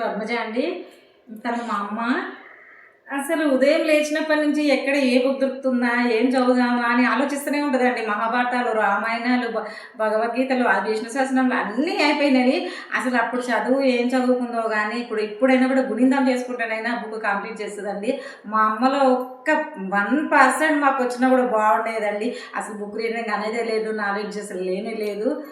వర్మజ అండి? తను మా అమ్మ. అసలు ఉదయం లేచినప్పటి నుంచి ఎక్కడ ఏ బుక్ దొరుకుతుందా ఏం చదువుదామా అని ఆలోచిస్తూనే ఉంటుందండి. మహాభారతాలు రామాయణాలు భ- భగవద్గీతలు ఆ విష్ణు సహస్రనామాలు అన్నీ అయిపోయినవి. అసలు అప్పుడు చదువు ఏం చదువుకుందో కానీ ఇప్పుడు ఇప్పుడైనా కూడా గుణిందం చేసుకుంటానైనా బుక్ కంప్లీట్ చేస్తుందండి. మా అమ్మలో ఒక్క వన్ పర్సెంట్ మాకు వచ్చినా కూడా బాగుండేదండి. అసలు బుక్ రీడింగ్ అనేదే లేదు నాలెడ్జ్ అసలు లేనే లేదు.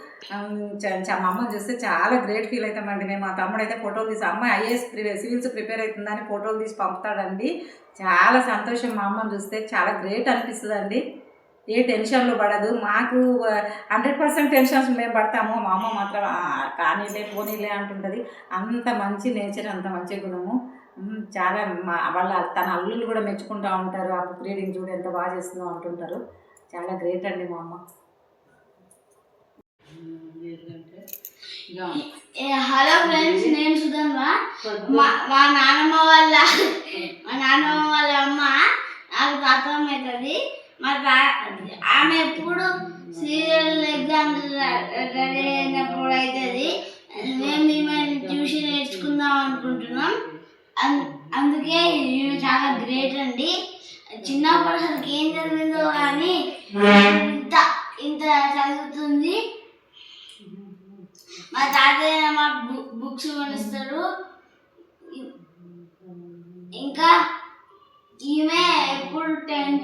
చ- చ- మా అమ్మని చూస్తే చాలా గ్రేట్ ఫీల్ అవుతామండి. మేము మా తమ్ముడు అయితే ఫోటోలు తీసి అమ్మ ఐఏఎస్ సివిల్స్ ప్రిపేర్ అవుతుందని ఫోటోలు తీసి పంపుతాడండి. చాలా సంతోషం మా అమ్మని చూస్తే. చాలా గ్రేట్ అనిపిస్తుందండి. ఏ టెన్షన్లు పడదు. మాకు హండ్రెడ్ పర్సెంట్ టెన్షన్స్ మేము పడతాము. మా అమ్మ మాత్రం కానీలే పోనీలే అంటుంటుంది. అంత మంచి నేచర్ అంత మంచి గుణము. చాలా మా వాళ్ళ తన అల్లులు కూడా మెచ్చుకుంటూ ఉంటారు. ఆ బుక్ రీడింగ్ చూడు ఎంత బాగా చేస్తుందో అంటుంటారు. చాలా గ్రేట్ అండి మా అమ్మ. హలో ఫ్రెండ్స్ నేను సుధన్వా మా మా నాన్నమ్మ వాళ్ళ మా నాన్నమ్మ వాళ్ళ అమ్మ నాకు తాతం మా ఆమె ఎప్పుడు సీరియల్ ఎగ్జామ్ రెడీ అయినప్పుడు అవుతుంది మేము ఈమెను చూసి నేర్చుకుందాం అనుకుంటున్నాం. అందుకే ఈమె చాలా గ్రేట్ అండి. చిన్నప్పుడు అసలు ఏం చదివిందో కానీ ఇంత ఇంత చదువుతుంది. మా తాతయ్య మా బుక్స్ కొనిస్తారు. ఇంకా ఈమె ఎప్పుడు టెన్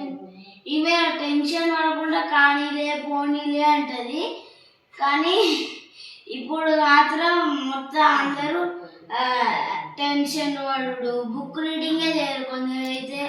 ఇవే టెన్షన్ పడకుండా కానీలే పోనీలే అంటది. కానీ ఇప్పుడు మాత్రం మొత్తం అందరూ టెన్షన్ పడు బుక్ రీడింగే చేయరు కొందరైతే.